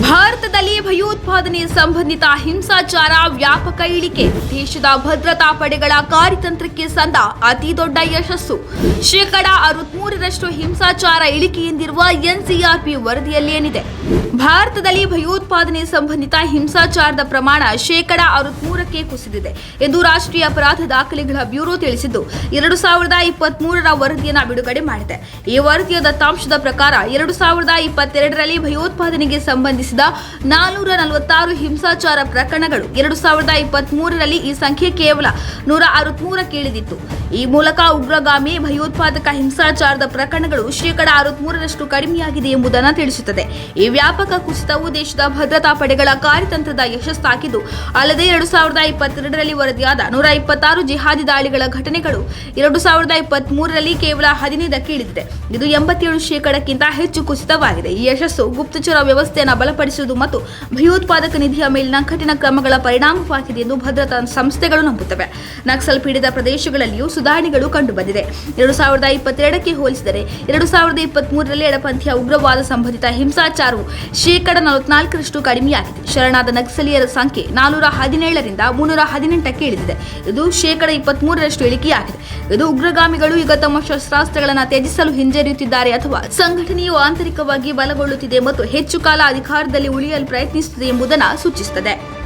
भारत ಭಯೋತ್ಪಾದನೆ ಸಂಬಂಧಿತ ಹಿಂಸಾಚಾರ ವ್ಯಾಪಕ ಇಳಿಕೆ. ದೇಶದ ಭದ್ರತಾ ಪಡೆಗಳ ಕಾರ್ಯತಂತ್ರಕ್ಕೆ ಸಂದ ಅತಿ ದೊಡ್ಡ ಯಶಸ್ಸು. ಶೇಕಡ ಅರವತ್ಮೂರರಷ್ಟು ಹಿಂಸಾಚಾರ ಇಳಿಕೆಯಿಂದಿರುವ ಎನ್ಸಿಆರ್ಪಿ ವರದಿಯಲ್ಲೇನಿದೆ. ಭಾರತದಲ್ಲಿ ಭಯೋತ್ಪಾದನೆ ಸಂಬಂಧಿತ ಹಿಂಸಾಚಾರದ ಪ್ರಮಾಣ ಶೇಕಡ ಅರವತ್ಮೂರಕ್ಕೆ ಕುಸಿದಿದೆ ಎಂದು ರಾಷ್ಟ್ರೀಯ ಅಪರಾಧ ದಾಖಲೆಗಳ ಬ್ಯೂರೋ ತಿಳಿಸಿದ್ದು, ಎರಡು ಸಾವಿರದ ಇಪ್ಪತ್ಮೂರರ ವರದಿಯನ್ನು ಬಿಡುಗಡೆ ಮಾಡಿದೆ. ಈ ವರದಿಯ ದತ್ತಾಂಶದ ಪ್ರಕಾರ ಎರಡು ಸಾವಿರದ ಇಪ್ಪತ್ತೆರಡರಲ್ಲಿ ಭಯೋತ್ಪಾದನೆಗೆ ಸಂಬಂಧಿಸಿದ ನಾನೂರ ನಲವತ್ತಾರು ಹಿಂಸಾಚಾರ ಪ್ರಕರಣಗಳು ಎರಡು ಸಾವಿರದ ಇಪ್ಪತ್ಮೂರರಲ್ಲಿ ಈ ಸಂಖ್ಯೆ ಕೇವಲ ನೂರ ಅರವತ್ಮೂರಕ್ಕೆ ಇಳಿದಿತ್ತು. ಈ ಮೂಲಕ ಉಗ್ರಗಾಮಿ ಭಯೋತ್ಪಾದಕ ಹಿಂಸಾಚಾರದ ಪ್ರಕರಣಗಳು ಶೇಕಡ ಅರವತ್ಮೂರರಷ್ಟು ಕಡಿಮೆಯಾಗಿದೆ ಎಂಬುದನ್ನು ತಿಳಿಸುತ್ತದೆ. ಈ ವ್ಯಾಪಕ ಕುಸಿತವು ದೇಶದ ಭದ್ರತಾ ಪಡೆಗಳ ಕಾರ್ಯತಂತ್ರದ ಯಶಸ್ಸಾಗಿದ್ದು, ಅಲ್ಲದೆ ಎರಡು ಸಾವಿರದ ಇಪ್ಪತ್ತೆರಡರಲ್ಲಿ ವರದಿಯಾದ ನೂರ ಇಪ್ಪತ್ತಾರು ಜಿಹಾದಿ ದಾಳಿಗಳ ಘಟನೆಗಳು ಎರಡು ಸಾವಿರದ ಇಪ್ಪತ್ಮೂರರಲ್ಲಿ ಕೇವಲ ಹದಿನೈದಕ್ಕೆ ಇಳಿದಿದೆ. ಇದು ಎಂಬತ್ತೇಳು ಶೇಕಡಕ್ಕಿಂತ ಹೆಚ್ಚು ಕುಸಿತವಾಗಿದೆ. ಈ ಯಶಸ್ಸು ಗುಪ್ತಚರ ವ್ಯವಸ್ಥೆಯನ್ನು ಬಲಪಡಿಸುವುದು ಮತ್ತು ಭಯೋತ್ಪಾದಕ ನಿಧಿಯ ಮೇಲಿನ ಕಠಿಣ ಕ್ರಮಗಳ ಪರಿಣಾಮವಾಗಿದೆ ಎಂದು ಭದ್ರತಾ ಸಂಸ್ಥೆಗಳು ನಂಬುತ್ತವೆ. ನಕ್ಸಲ್ ಪೀಡಿತ ಪ್ರದೇಶಗಳಲ್ಲಿಯೂ ಸುಧಾರಣೆಗಳು ಕಂಡುಬಂದಿದೆ. ಎರಡು ಸಾವಿರದ ಇಪ್ಪತ್ತೆರಡಕ್ಕೆ ಹೋಲಿಸಿದರೆ ಎರಡು ಸಾವಿರದ ಇಪ್ಪತ್ಮೂರರಲ್ಲಿ ಎಡಪಂಥೀಯ ಉಗ್ರವಾದ ಸಂಬಂಧಿತ ಹಿಂಸಾಚಾರವು ಶೇಕಡ ನಲವತ್ನಾಲ್ಕರಷ್ಟು ಕಡಿಮೆಯಾಗಿದೆ. ಶರಣಾದ ನಕ್ಸಲೀಯರ ಸಂಖ್ಯೆ ನಾನೂರ ಹದಿನೇಳರಿಂದ ಮುನ್ನೂರ ಹದಿನೆಂಟಕ್ಕೆ ಇಳಿದಿದೆ. ಇದು ಶೇಕಡ ಇಪ್ಪತ್ಮೂರರಷ್ಟು ಇಳಿಕೆಯಾಗಿದೆ. ಇದು ಉಗ್ರಗಾಮಿಗಳು ಈಗ ತಮ್ಮ ಶಸ್ತ್ರಾಸ್ತ್ರಗಳನ್ನು ತ್ಯಜಿಸಲು ಹಿಂಜರಿಯುತ್ತಿದ್ದಾರೆ ಅಥವಾ ಸಂಘಟನೆಯು ಆಂತರಿಕವಾಗಿ ಬಲಗೊಳ್ಳುತ್ತಿದೆ ಮತ್ತು ಹೆಚ್ಚು ಕಾಲ ಅಧಿಕಾರದಲ್ಲಿ ಉಳಿಯಲು ಪ್ರಯತ್ನಿಸುತ್ತಿದೆ ಎಂಬುದನ್ನು ಸೂಚಿಸುತ್ತದೆ.